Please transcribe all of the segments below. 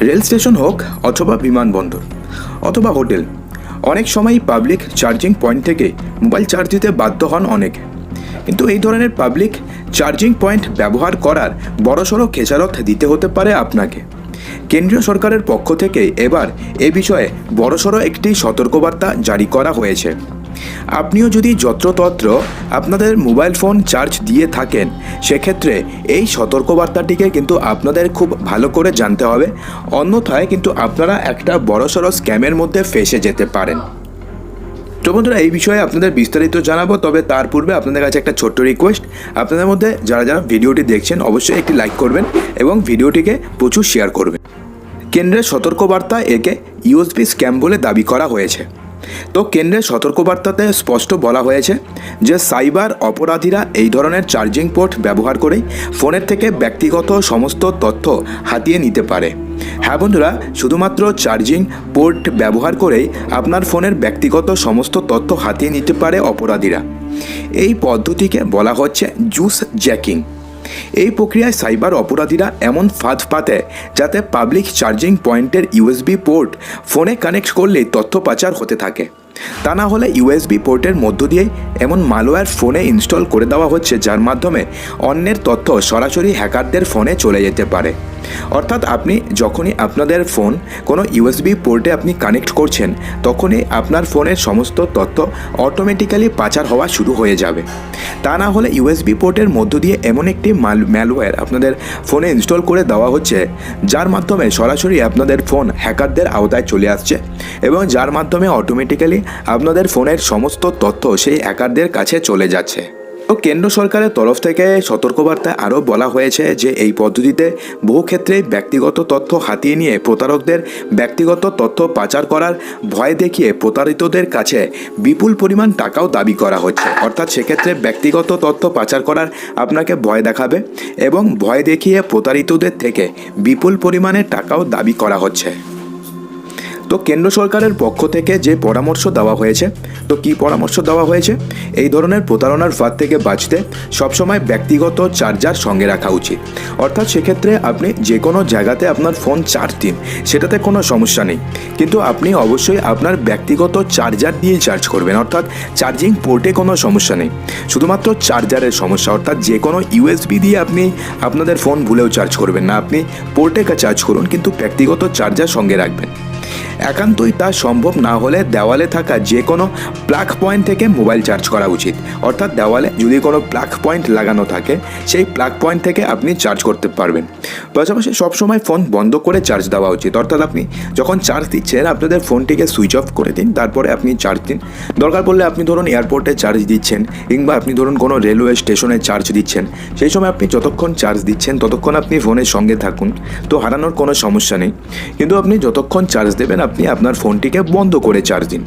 Rail station হোক অথবা বিমানবন্দর অথবা হোটেল, অনেক সময় পাবলিক চার্জিং পয়েন্ট থেকে মোবাইল চার্জ দিতে বাধ্য হন অনেকে। কিন্তু এই ধরনের পাবলিক চার্জিং পয়েন্ট ব্যবহার করার বড়সড় খেসারত দিতে হতে পারে আপনাকে। কেন্দ্রীয় সরকারের পক্ষ থেকে এবার এ বিষয়ে বড়সড় একটি সতর্কবার্তা জারি করা হয়েছে। আপনিও যদি যত্রতত্র আপনাদের মোবাইল ফোন চার্জ দিয়ে থাকেন, সেক্ষেত্রে এই সতর্কবার্তাটিকে কিন্তু আপনাদের খুব ভালো করে জানতে হবে। অন্যথায় কিন্তু আপনারা একটা বড়সড় স্ক্যামের মধ্যে ফেসে যেতে পারেন। তো বন্ধুরা, এই বিষয়ে আপনাদের বিস্তারিত জানাব, তবে তার পূর্বে আপনাদের কাছে একটা ছোট্ট রিকোয়েস্ট আপনাদের মধ্যে যারা যারা ভিডিওটি দেখছেন, অবশ্যই একটি লাইক করবেন এবং ভিডিওটিকে প্রচুর শেয়ার করবেন। কেন্দ্রের সতর্কবার্তা একে ইউএসবি স্ক্যাম বলে দাবি করা হয়েছে। তো কেন্দ্রের সতর্কবার্তাতে স্পষ্ট বলা হয়েছে যে সাইবার অপরাধীরা এই ধরনের চার্জিং পোর্ট ব্যবহার করেই ফোনের থেকে ব্যক্তিগত সমস্ত তথ্য হাতিয়ে নিতে পারে। হ্যাঁ বন্ধুরা, শুধুমাত্র চার্জিং পোর্ট ব্যবহার করেই আপনার ফোনের ব্যক্তিগত সমস্ত তথ্য হাতিয়ে নিতে পারে অপরাধীরা। এই পদ্ধতিকে বলা হচ্ছে জুস জ্যাকিং। এই প্রক্রিয়ায় সাইবার অপরাধীরা এমন ফাঁদ পাতে যাতে পাবলিক চার্জিং পয়েন্টের ইউএসবি পোর্ট ফোনে কানেক্ট করলেই তথ্য পাচার হতে থাকে। তা না হলে ইউএসবি পোর্টের মধ্য দিয়েই এমন মালওয়্যার ফোনে ইনস্টল করে দেওয়া হচ্ছে, যার মাধ্যমে অন্যের তথ্য সরাসরি হ্যাকারদের ফোনে চলে যেতে পারে। অর্থাৎ আপনি যখনই আপনাদের ফোন কোনো ইউএসবি পোর্টে আপনি কানেক্ট করছেন, তখনই আপনার ফোনের সমস্ত তথ্য অটোমেটিক্যালি পাচার হওয়া শুরু হয়ে যাবে। তা না হলে ইউএসবি পোর্টের মধ্য দিয়ে এমন একটি মাল ম্যালওয়্যার আপনাদের ফোনে ইনস্টল করে দেওয়া হচ্ছে, যার মাধ্যমে সরাসরি আপনাদের ফোন হ্যাকারদের আওতায় চলে আসছে। এবং যার মাধ্যমে অটোমেটিক্যালি আপনাদের ফোনের সমস্ত তথ্য সেই হ্যাকারদের কাছে চলে যাচ্ছে। তো কেন্দ্র সরকারের তরফ থেকে সতর্কবার্তায় আরও বলা হয়েছে যে এই পদ্ধতিতে বহু ক্ষেত্রে ব্যক্তিগত তথ্য হাতিয়ে নিয়ে প্রতারকদের ব্যক্তিগত তথ্য পাচার করার ভয় দেখিয়ে প্রতারিতদের কাছে বিপুল পরিমাণ টাকাও দাবি করা হচ্ছে। অর্থাৎ সেক্ষেত্রে ব্যক্তিগত তথ্য পাচার করার আপনাকে ভয় দেখাবে এবং ভয় দেখিয়ে প্রতারিতদের থেকে বিপুল পরিমাণে টাকাও দাবি করা হচ্ছে। তো কেন্দ্র সরকারের পক্ষ থেকে যে পরামর্শ দেওয়া হয়েছে, তো কি পরামর্শ দেওয়া হয়েছে? এই ধরনের প্রতারণার ফাঁদ থেকে বাঁচতে সবসময় ব্যক্তিগত চার্জার সঙ্গে রাখা উচিত। অর্থাৎ সেক্ষেত্রে আপনি যে কোনো জায়গাতে আপনার ফোন চার্জ দিন, সেটাতে কোনো সমস্যা নেই। কিন্তু আপনি অবশ্যই আপনার ব্যক্তিগত চার্জার দিয়ে চার্জ করবেন, অর্থাৎ চার্জিং পোর্টে কোনো সমস্যা নেই। শুধুমাত্র চার্জারের সমস্যা, অর্থাৎ যে কোনো ইউএসবি দিয়ে আপনি আপনাদের ফোন ভুলেও চার্জ করবেন না। আপনি পোর্টে চার্জ করুন, কিন্তু ব্যক্তিগত চার্জার সঙ্গে রাখবেন। একান্তই তা সম্ভব না হলে দেওয়ালে থাকা যে কোনো প্লাগ পয়েন্ট থেকে মোবাইল চার্জ করা উচিত। অর্থাৎ দেওয়ালে যদি কোনো প্লাগ পয়েন্ট লাগানো থাকে, সেই প্লাগ পয়েন্ট থেকে আপনি চার্জ করতে পারবেন। পাশাপাশি সবসময় ফোন বন্ধ করে চার্জ দেওয়া উচিত। অর্থাৎ আপনি যখন চার্জ দিচ্ছেন, আপনাদের ফোনটিকে সুইচ অফ করে দিন, তারপরে আপনি চার্জ দিন। দরকার পড়লে আপনি ধরুন এয়ারপোর্টে চার্জ দিচ্ছেন, কিংবা আপনি ধরুন কোনো রেলওয়ে স্টেশনে চার্জ দিচ্ছেন। সেই সময় আপনি যতক্ষণ চার্জ দিচ্ছেন, ততক্ষণ আপনি ফোনের সঙ্গে থাকুন। তো হারানোর কোনো সমস্যা নেই। কিন্তু আপনি যতক্ষণ চার্জ দেবেন আপনি আপনার ফোনটিকে বন্ধ করে চার্জ দিন।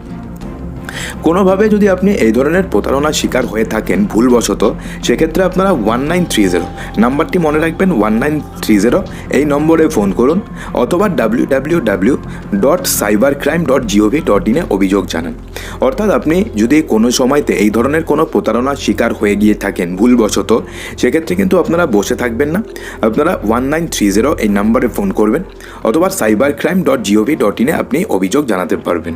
কোনোভাবে যদি আপনি এই ধরনের প্রতারণার শিকার হয়ে থাকেন ভুলবশত, সেক্ষেত্রে আপনারা ওয়ান নাইন থ্রি জিরো নাম্বারটি মনে রাখবেন ওয়ান নাইন থ্রি জিরো এই নম্বরে ফোন করুন অথবা W W W dot cyber crime dot GOV dot ইনে অভিযোগ জানান। অর্থাৎ আপনি যদি কোনো সময়তে এই ধরনের কোনো প্রতারণার শিকার হয়ে গিয়ে থাকেন ভুলবশত, সেক্ষেত্রে কিন্তু আপনারা বসে থাকবেন না। আপনারা ওয়ান নাইন থ্রি জিরো এই নাম্বারে ফোন করবেন অথবা cyber crime dot GOV dot ইনে আপনি অভিযোগ জানাতে পারবেন।